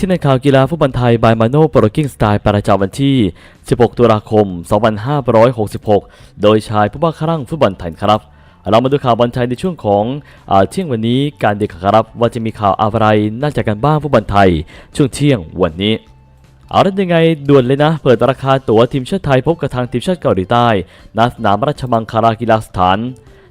ที่ในข่าวกีฬาฟุตบอลไทยบายมาโน่โปรกิ้งสไตล์ประจำวันที่ 16 ตุลาคม 2566 โดยชายผู้บ้าคลั่งฟุตบอลไทยครับ เรามาดูข่าวบอลไทยในช่วงของอเที่ยงวันนี้การเด็กครับว่าจะมีข่าวอะไรน่าจะกันบ้างฟุตบอลไทย ช่วงเที่ยงวันนี้เอาละยังไงด่วนเลยนะ เปิดราคาตั๋วทีมชาติไทยพบกับทางทีมชาติเกาหลีใต้ณสนามราชมังคลากีฬาสถาน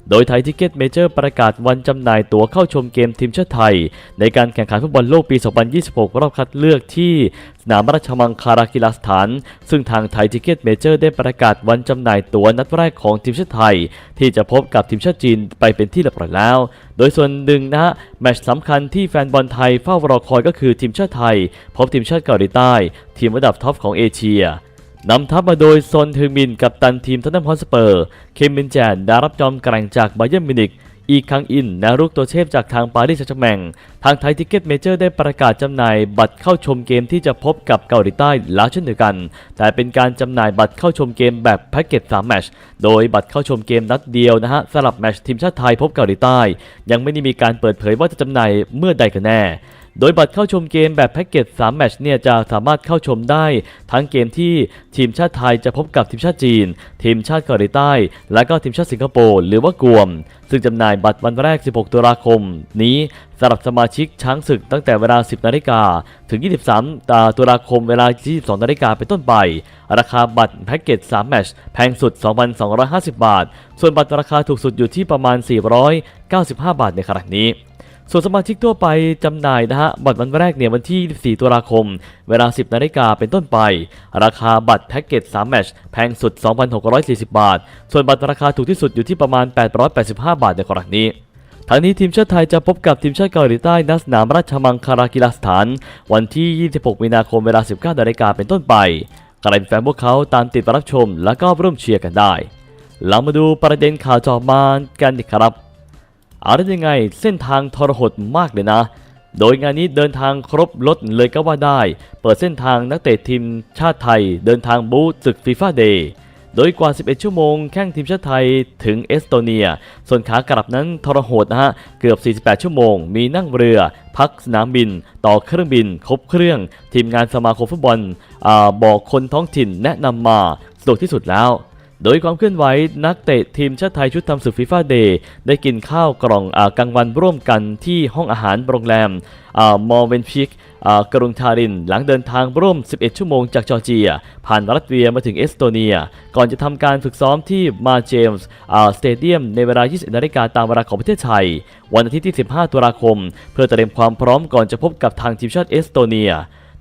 โดยไทยทิเก็ตเมเจอร์ประกาศวันจำหน่ายตั๋วเข้าชมเกมทีมชาติไทย ในการแข่งขันฟุตบอลโลกปี 2026 รอบคัดเลือกที่สนามราชมังคลากีฬาสถาน ซึ่งทางไทยทิเก็ตเมเจอร์ได้ประกาศวันจำหน่ายตั๋วนัดแรกของทีมชาติไทย ที่จะพบกับทีมชาติจีนไปเป็นที่เรียบร้อยแล้ว โดยส่วนหนึ่งนะฮะแมตช์สำคัญที่แฟนบอลไทยเฝ้ารอคอยก็คือทีมชาติไทย พบทีมชาติเกาหลีใต้ ทีมระดับท็อปของเอเชีย นำทัพมาโดยซอนเทอร์มินกับตันทีมทัตแนมฮอสเปอร์ เคมินแจนดารับจอมแกร่งจากไบเยร์มินิก อีคังอิน นารุกตัวเทพจากทางปารีสแซงต์แมง ทางไทยทิกเก็ตเมเจอร์ได้ประกาศจำหน่ายบัตรเข้าชมเกมที่จะพบกับเกาหลีใต้แล้วเช่นเดียวกัน แต่เป็นการจำหน่ายบัตรเข้าชมเกมแบบแพ็กเกจ3แมชโดยบัตรเข้าชมเกมนัดเดียวนะฮะสลับแมชทีมชาติไทยพบเกาหลีใต้ ยังไม่ได้มีการเปิดเผยว่าจะจำหน่ายเมื่อใดกันแน่โดยบัตรเข้าชมเกมแบบแพ็กเกจ 3 แมตช์เนี่ยจะสามารถเข้าชมได้ ทั้งเกมที่ทีมชาติไทยจะพบกับทีมชาติจีน ทีมชาติเกาหลีใต้ และก็ทีมชาติสิงคโปร์หรือว่ากวม ซึ่งจำหน่ายบัตรวันแรก 16 ตุลาคมนี้ สำหรับสมาชิกช้างศึกตั้งแต่เวลา 10 นาฬิกาถึง 23ตุลาคมเวลา 22 นาฬิกาเป็นต้นไป ราคาบัตรแพ็กเกจ 3 แมตช์แพงสุด 2,250 บาท ส่วนบัตรราคาถูกสุดอยู่ที่ประมาณ 495 บาทในขณะนี้ส่วนสมาชิกทั่วไปจำหน่ายนะฮะบัตรวันแรกเนี่ยวันที่ 24 ตุลาคม เวลา 10 นาฬิกาเป็นต้นไป ราคาบัตรแพ็กเกจ 3 แมตช์แพงสุด 2,640 บาท ส่วนบัตรราคาถูกที่สุดอยู่ที่ประมาณ 885 บาทในกรณีนี้ ทางนี้ทีมชาติไทยจะพบกับทีมชาติเกาหลีใต้ณสนามราชมังคลากีฬาสถาน วันที่ 26 มีนาคมเวลา 19นาฬิกาเป็นต้นไปใครเป็นแฟนพวกเขาตามติดรับชม และก็ร่วมเชียร์กันได้เรามาดูประเด็นข่าวจอมานกันดีครับเอาได้ยังไงเส้นทางทรหดมากเลยนะ โดยงานนี้เดินทางครบรถเลยก็ว่าได้ เปิดเส้นทางนักเตะทีมชาติไทย เดินทางบูธศึกฟีฟ่าเดย์ โดยกว่า 11 ชั่วโมงแข่งทีมชาติไทยถึงเอสโตเนีย ส่วนขากลับนั้นทรหดนะฮะ เกือบ 48 ชั่วโมง มีนั่งเรือ พักสนามบิน ต่อเครื่องบิน ครบเครื่อง ทีมงานสมาคมฟุตบอลอบอกคนท้องถิ่นแนะนำมาสะดวกที่สุดแล้ว โดยความเคลื่อนไหวนักเตะทีมชาติไทยชุดทำศึกฟีฟ่าเดย์ได้กินข้าวกล่องอกลางวันร่วมกันที่ห้องอาหารโรงแรมมอร์เวนพิกกรุงทาริน หลังเดินทางร่วม 11 ชั่วโมงจากจอร์เจีย ผ่านรัสเซียมาถึงเอสโตเนีย ก่อนจะทำการฝึกซ้อมที่มาเจมส์สเตเดียมในเวลา 20นาฬิกาตามเวลาของประเทศไทย วันอาทิตย์ที่ 15 ตุลาคม เพื่อเตรียมความพร้อมก่อนจะพบกับทางทีมชาติเอสโตเนีย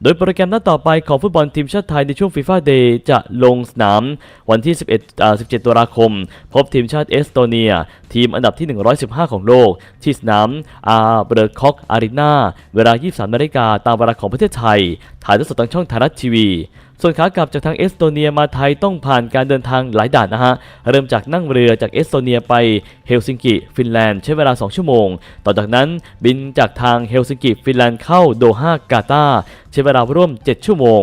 โดยโปรแกรมนัดต่อไปของฟุตบอลทีมชาติไทยในช่วงฟีฟ่าเดย์จะลงสนามวันที่ 11อ่า17 ตุลาคม พบทีมชาติเอสโตเนีย ทีมอันดับที่ 115 ของโลก ที่สนามอาเบอร์คอกอารีนาเวลา 23นาฬิกาตามเวลาของประเทศไทย ถ่ายทอดสดทางช่องไทยรัฐทีวี ส่วนขากลับจากทางเอสโตเนียมาไทยต้องผ่านการเดินทางหลายด่านนะฮะ เริ่มจากนั่งเรือจากเอสโตเนียไปเฮลซิงกิฟินแลนด์ใช้เวลา 2 ชั่วโมง ต่อจากนั้นบินจากทางเฮลซิงกิฟินแลนด์เข้าโดฮากาตาใช้เวลาร่วม 7 ชั่วโมง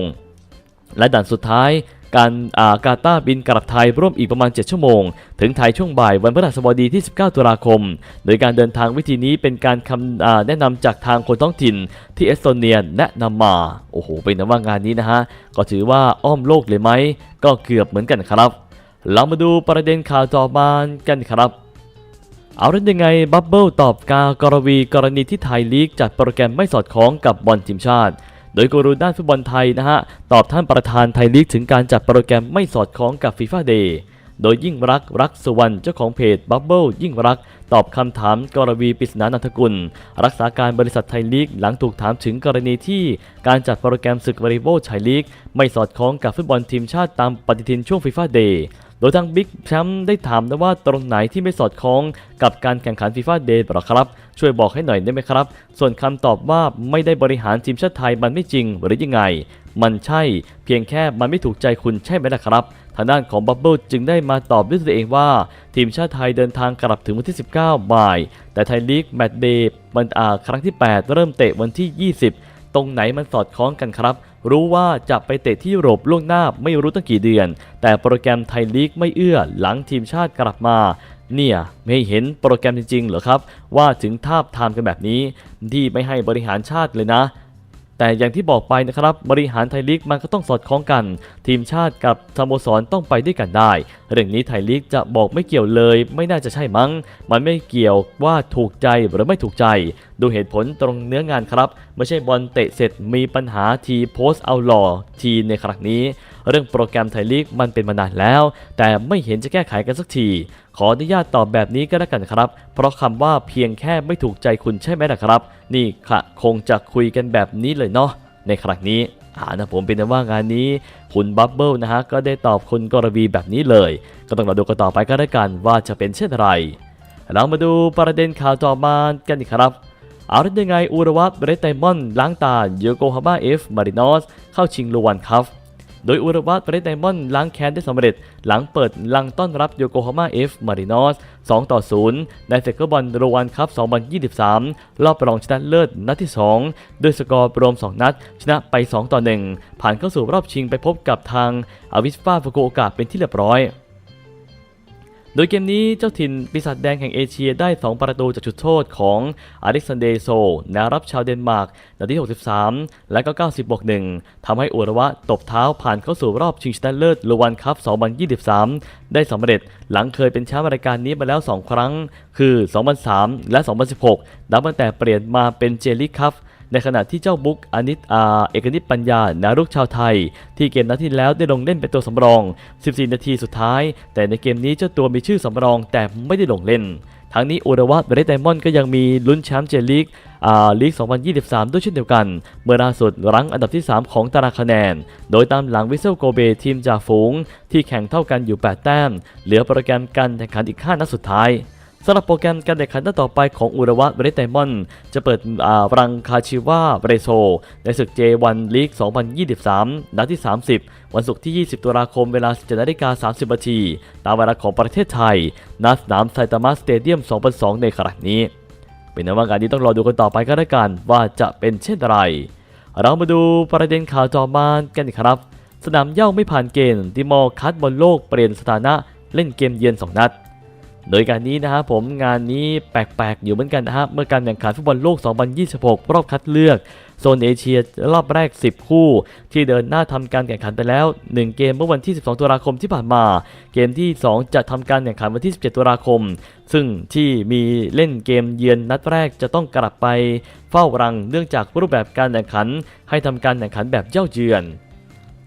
และด่านสุดท้าย การากาตาร์บินกลับไทยร่วมอีกประมาณ 7 ชั่วโมง ถึงไทยช่วงบ่ายวันพฤหัสบดีที่ 19 ตุลาคม โดยการเดินทางวิธีนี้เป็นการคำแนะนำจากทางคนท้องถิ่น ที่เอสโตเนียแนะนำมา โอ้โห เป็นนว่างานนี้นะฮะ ก็ถือว่าอ้อมโลกเลยไหม ก็เกือบเหมือนกันครับ เรามาดูประเด็นข่าวต่อมากันครับเอาเรื่องยังไงบับเบิลตอบกากรวีกรณีที่ไทยลีกจัดโปรแกรมไม่สอดคล้องกับบอลทีมชาติ โดยกูรูด้านฟุตบอลไทยนะฮะ ตอบท่านประธานไทยลีกถึงการจัดโปรแกรมไม่สอดคล้องกับฟีฟ่าเดย์โดยยิ่งรักรักสุวรรณเจ้าของเพจบับเบิลยิ่งรัก ตอบคำถามกรวีปริศนานันทกุล รักษาการบริษัทไทยลีก หลังถูกถามถึงกรณีที่การจัดโปรแกรมศึกวอลเลย์บอลชายลีก ไม่สอดคล้องกับฟุตบอลทีมชาติตามปฏิทินช่วงฟีฟ่าเดย์ โดยทางบิ๊กแชมป์ได้ถามนะว่าตรงไหนที่ไม่สอดคล้องกับการแข่งขันฟีฟ่าเดย์หรอครับ ช่วยบอกให้หน่อยได้ไหมครับ ส่วนคำตอบว่าไม่ได้บริหารทีมชาติไทยมันไม่จริงหรือยังไง มันใช่ เพียงแค่มันไม่ถูกใจคุณใช่ไหมล่ะครับทางด้านของบับเบิลจึงได้มาตอบด้วยตัวเองว่า ทีมชาติไทยเดินทางกลับถึงวันที่ 19บ่าย แต่ไทยลีกแมตช์เดย์มันอาครั้งที่ 8 เริ่มเตะวันที่ 20 ตรงไหนมันสอดคล้องกันครับ รู้ว่าจะไปเตะที่ยุโรปล่วงหน้าไม่รู้ตั้งกี่เดือน แต่โปรแกรมไทยลีกไม่เอื้อหลังทีมชาติกลับมาเนี่ยไม่เห็นโปรแกรมจริงๆเหรอครับ ว่าถึงทาบทามกันแบบนี้ที่ไม่ให้บริหารชาติเลยนะ แต่อย่างที่บอกไปนะครับบริหารไทยลีกมันก็ต้องสอดคล้องกัน ทีมชาติกับสโมสรต้องไปด้วยกันได้ เรื่องนี้ไทยลีกจะบอกไม่เกี่ยวเลย ไม่น่าจะใช่มั้ง มันไม่เกี่ยวว่าถูกใจหรือไม่ถูกใจ ดูเหตุผลตรงเนื้องานครับ ไม่ใช่บอลเตะเสร็จมีปัญหาทีโพสเอาหล่อทีในครั้งนี้เรื่องโปรแกรมไทยลีกมันเป็นมานานแล้ว แต่ไม่เห็นจะแก้ไขกันสักที ขออนุญาตตอบแบบนี้ก็แล้วกันครับ เพราะคำว่าเพียงแค่ไม่ถูกใจคุณใช่ไหมล่ะครับ นี่ค่ะคงจะคุยกันแบบนี้เลยเนาะในครั้งนี้อ่านะผมเป็นว่างานนี้ คุณบับเบิลนะฮะก็ได้ตอบคุณกรวีแบบนี้เลย ก็ต้องรอดูกันต่อไปก็แล้วกันว่าจะเป็นเช่นไรเรามาดูประเด็นข่าวต่อมากันอีกครับเอาได้ยังไงอูรวัตเบรตไดมอนล้างตาโยโกฮาม่าเอฟมารินอสเข้าชิงลูวันครับ โดยอุรวัตเรตไดมอนด์ล้างแค้นได้สำเร็จ หลังเปิดลังต้อนรับโยโกฮาม่าเอฟมารินอส2ต่อ 0 ในเซกเกอร์บอลโรวันคัพ2023 รอบรองชนะเลิศนัดที่ 2 ด้วยสกอร์รวม 2 นัด ชนะไป 2 ต่อ 1 ผ่านเข้าสู่รอบชิงไปพบกับทางอาวิสฟาฟุกุโอกะเป็นที่เรียบร้อย โดยเกมนี้เจ้าถิ่นปีศาจแดงแห่งเอเชียได้ 2 ประตูจากจุดโทษของอเล็กซานเดโซนารับชาวเดนมาร์กนาที 63 และก็ 90บวก1ทำให้อุระวะตบเท้าผ่านเข้าสู่รอบชิงชนะเลิศลูวันคัพ 2023 ได้สำเร็จหลังเคยเป็นแชมป์รายการนี้มาแล้ว 2 ครั้ง คือ 2003 และ 2016 นับตั้งแต่เปลี่ยนมาเป็นเจลิคัพ ในขณะที่เจ้าบุ๊กอนิตอาเอกนิตปัญญานารุกชาวไทย ที่เกมนัดที่แล้วได้ลงเล่นเป็นตัวสำรอง 14 นาทีสุดท้าย แต่ในเกมนี้เจ้าตัวมีชื่อสำรองแต่ไม่ได้ลงเล่นทั้งนี้อุรวัตเบรดไดมอนด์ก็ยังมีลุ้นแชมป์เจลีกอ่าลีก 2023 ด้วยเช่นเดียวกัน เมื่อล่าสุดรั้งอันดับที่ 3 ของตารางคะแนน โดยตามหลังวิเซลโกเบทีมจ่าฝูง ที่แข่งเท่ากันอยู่ 8 แต้ม เหลือโปรแกรมการแข่งขันอีก 5 นัดสุดท้าย สำหรับโปรแกรมการแข่งขันนัดต่อไปของอุระวะเบรดไดมอนด์จะเปิดรังคาชิว่าเบรโซ ในศึก J1 ลีก 2023 นัดที่ 30 วันศุกร์ที่ 20 ตุลาคมเวลา 17นาฬิกา30นาทีตามเวลาของประเทศไทยณสนามไซตามะสเตเดียม 2002 ในครั้งนี้ เป็นนว่างานนี้ต้องรอดูกันต่อไปก็แล้วกันว่าจะเป็นเช่นไร เรามาดูประเด็นข่าวจอมานกันอีครับ สนามเย้าไม่ผ่านเกณฑ์ติมอร์คัดบอลโลกเปลี่ยนสถานะเล่นเกมเยือน2นัด โดยการนี้นะครับผมงานนี้แปลกๆ อยู่เหมือนกันนะครับเมื่อการแข่งขันฟุตบอลโลก 2026 รอบคัดเลือก โซนเอเชียรอบแรก 10 คู่ ที่เดินหน้าทำการแข่งขันไปแล้ว 1 เกมเมื่อวันที่ 12 ตุลาคมที่ผ่านมา เกมที่ 2 จะทำการแข่งขันวันที่ 17 ตุลาคม ซึ่งที่มีเล่นเกมเยือนนัดแรกจะต้องกลับไปเฝ้ารังเนื่องจากรูปแบบการแข่งขัน ให้ทำการแข่งขันแบบเย้าเยือน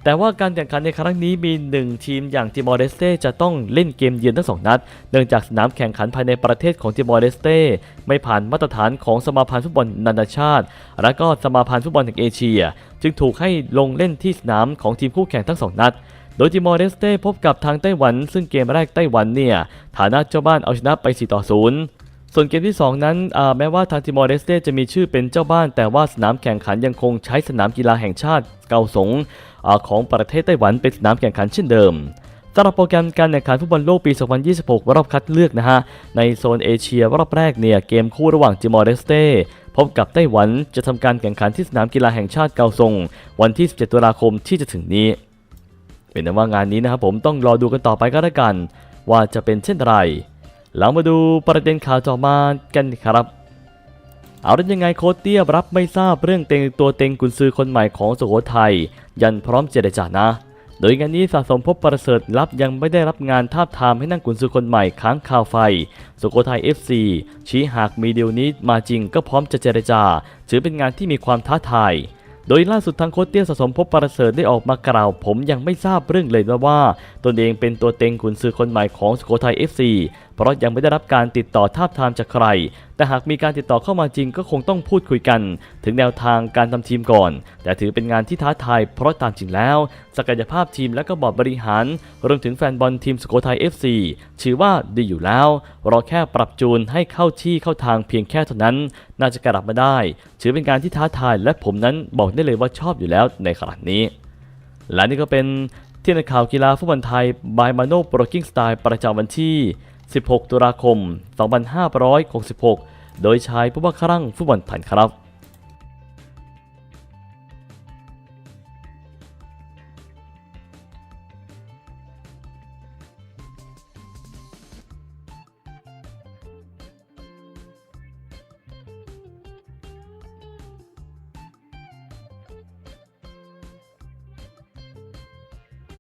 แต่ว่าการแข่งขันในครั้งนี้มี 1 ทีมอย่างติมอร์เลสเต้จะต้องเล่นเกมเยือนทั้งสองนัด เนื่องจากสนามแข่งขันภายในประเทศของติมอร์เลสเต้ไม่ผ่านมาตรฐานของสมาพันธ์ฟุตบอลนานาชาติ และก็สมาพันธ์ฟุตบอลแห่งเอเชีย จึงถูกให้ลงเล่นที่สนามของทีมคู่แข่งทั้งสองนัดโดยติมอร์เลสเต้พบกับทางไต้หวัน ซึ่งเกมแรกไต้หวันเนี่ยฐานะเจ้าบ้านเอาชนะไป 4 ต่อ 0ส่วนเกมที่ 2 นั้นแม้ว่าทางติมอร์เลสเต้จะมีชื่อเป็นเจ้าบ้าน แต่ว่าสนามแข่งขันยังคงใช้สนามกีฬาแห่งชาติเกาสง ของประเทศไต้หวันเป็นสนามแข่งขันเช่นเดิมสำหรับโปรแกรมการแข่งขันฟุตบอลโลกปี 2026 รอบคัดเลือกนะฮะ ในโซนเอเชียรอบแรกเนี่ย เกมคู่ระหว่างติมอร์เลสเต้พบกับไต้หวันจะทำการแข่งขันที่สนามกีฬาแห่งชาติเกาสงวันที่ 17 ตุลาคมที่จะถึงนี้ เป็นนั้นว่างานนี้นะครับผมต้องรอดูกันต่อไปก็แล้วกัน ว่าจะเป็นเช่นไรหลังมาดูประเด็นข่าวต่อมากันครับ เอาได้ยังไงโคเตียรับไม่ทราบเรื่องเต็งตัวเต็งกุนซือคนใหม่ของสุโขทัยยันพร้อมเจรจานะ โดยงานนี้สะสมพบประเสริฐรับยังไม่ได้รับงานทาบทามให้นั่งกุนซือคนใหม่ค้างคาวไฟ สุโขทัย FC ชี้หากมีเดีลนี้มาจริงก็พร้อมจะเจรจา ถือเป็นงานที่มีความท้าทายโดยล่าสุดทางโค้ชเตี้ยสะสมพบประเสริฐได้ออกมากล่าว ผมยังไม่ทราบเรื่องเลยนะว่า ตนเองเป็นตัวเต็งขุนซือคนใหม่ของสุโขทัย FC เพราะยังไม่ได้รับการติดต่อทาบทามจากใคร แต่หากมีการติดต่อเข้ามาจริงก็คงต้องพูดคุยกัน ถึงแนวทางการทำทีมก่อน แต่ถือเป็นงานที่ท้าทายเพราะตามจริงแล้ว ศักยภาพทีมและก็บอร์ดบริหาร รวมถึงแฟนบอลทีมสุโขทัย FC ถือว่าดีอยู่แล้วรอแค่ปรับจูนให้เข้าที่เข้าทางเพียงแค่เท่านั้น น่าจะกลับมาได้ ถือเป็นการที่ท้าทายและผมนั้นบอกได้เลยว่าชอบอยู่แล้วในขณะนี้ และนี่ก็เป็นที่ในข่าวกีฬาฟุตบอลไทย by Mano Broking Style ประจำวันที่ 16 ตุลาคม 2566 โดยชายผู้ว่าครั่งฟุตบอลไทยครับ